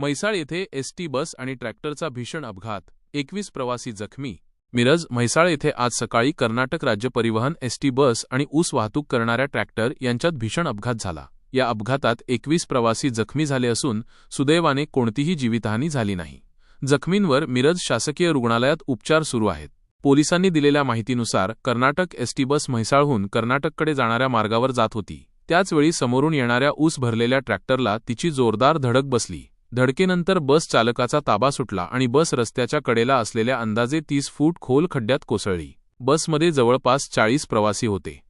म्हैसाळ येथे ST bus आणि ट्रॅक्टरचा भीषण अपघात. एकवीस प्रवासी जखमी. मिरज म्हैसाळ येथे आज सकाळी कर्नाटक राज्य परिवहन एसटी बस आणि ऊस वाहतूक करणाऱ्या ट्रॅक्टर यांच्यात भीषण अपघात झाला. या अपघातात एकवीस प्रवासी जखमी झाले असून सुदैवाने कोणतीही जीवितहानी झाली नाही. जखमींवर मिरज शासकीय रुग्णालयात उपचार सुरू आहेत. पोलिसांनी दिलेल्या माहितीनुसार कर्नाटक एसटी बस म्हैसाळहून कर्नाटककडे जाणाऱ्या मार्गावर जात होती. त्याचवेळी समोरून येणाऱ्या ऊस भरलेल्या ट्रॅक्टरला तिची जोरदार धडक बसली. धडकेनंतर बस चालकाचा ताबा सुटला आणि बस रस्त्याच्या कडेला असलेल्या अंदाजे तीस फूट खोल खड्ड्यात कोसळली. बसमध्ये जवळपास चाळीस प्रवासी होते.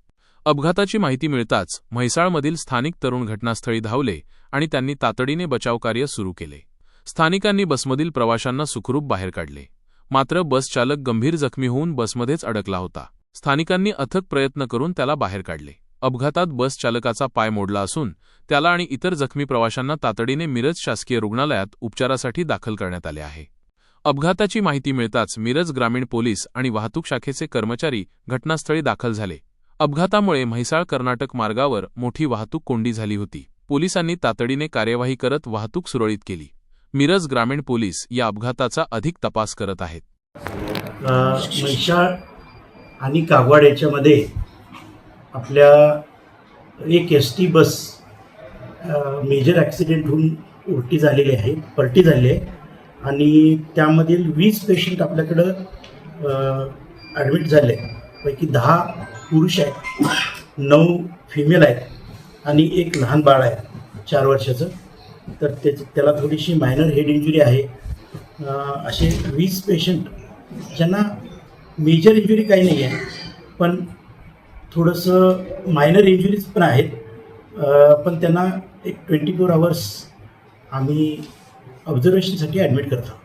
अपघाताची माहिती मिळताच म्हैसाळमधील स्थानिक तरुण घटनास्थळी धावले आणि त्यांनी तातडीने बचावकार्य सुरू केले. स्थानिकांनी बसमधील प्रवाशांना सुखरूप बाहेर काढले. मात्र बसचालक गंभीर जखमी होऊन बसमध्येच अडकला होता. स्थानिकांनी अथक प्रयत्न करून त्याला बाहेर काढले. अपघातात बस चालकाचा पाय मोडला असून त्याला आणि इतर जखमी प्रवाशांना तातडीने मिरज शासकीय रुग्णालयात उपचारासाठी दाखल करण्यात आले आहे. अपघाताची माहिती मिळताच मिरज ग्रामीण पोलीस आणि वाहतूक शाखेचे कर्मचारी घटनास्थळी दाखल झाले. अपघातामुळे म्हैसाळ कर्नाटक मार्गावर मोठी वाहतूक कोंडी झाली होती. पोलिसांनी तातडीने कार्यवाही करत वाहतूक सुरळीत केली. मिरज ग्रामीण पोलीस या अपघाताचा अधिक तपास करत आहेत. आणि कागवाड याच्यामध्ये आपल्या एक S T bus major accident होऊन उलटी झालेली आहे पलटी झाली आहे. आणि त्यामधील वीस पेशंट आपल्याकडं ॲडमिट झाले पैकी दहा पुरुष आहेत नऊ फिमेल आहेत आणि एक लहान बाळ आहे चार वर्षाचं. तर ते त्याला थोडीशी मायनर हेड इंजुरी आहे. असे वीस पेशंट ज्यांना मेजर इंजुरी काही नाही आहे पण थोडंसं मायनर इंजुरीज पण आहेत. पण त्यांना एक ट्वेंटी फोर आवर्स आम्ही ऑब्झर्वेशनसाठी ॲडमिट करतो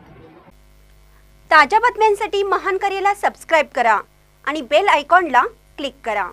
ताज्या बातम्यांसाठी महान करेला सबस्क्राईब करा आणि बेल आयकॉनला क्लिक करा.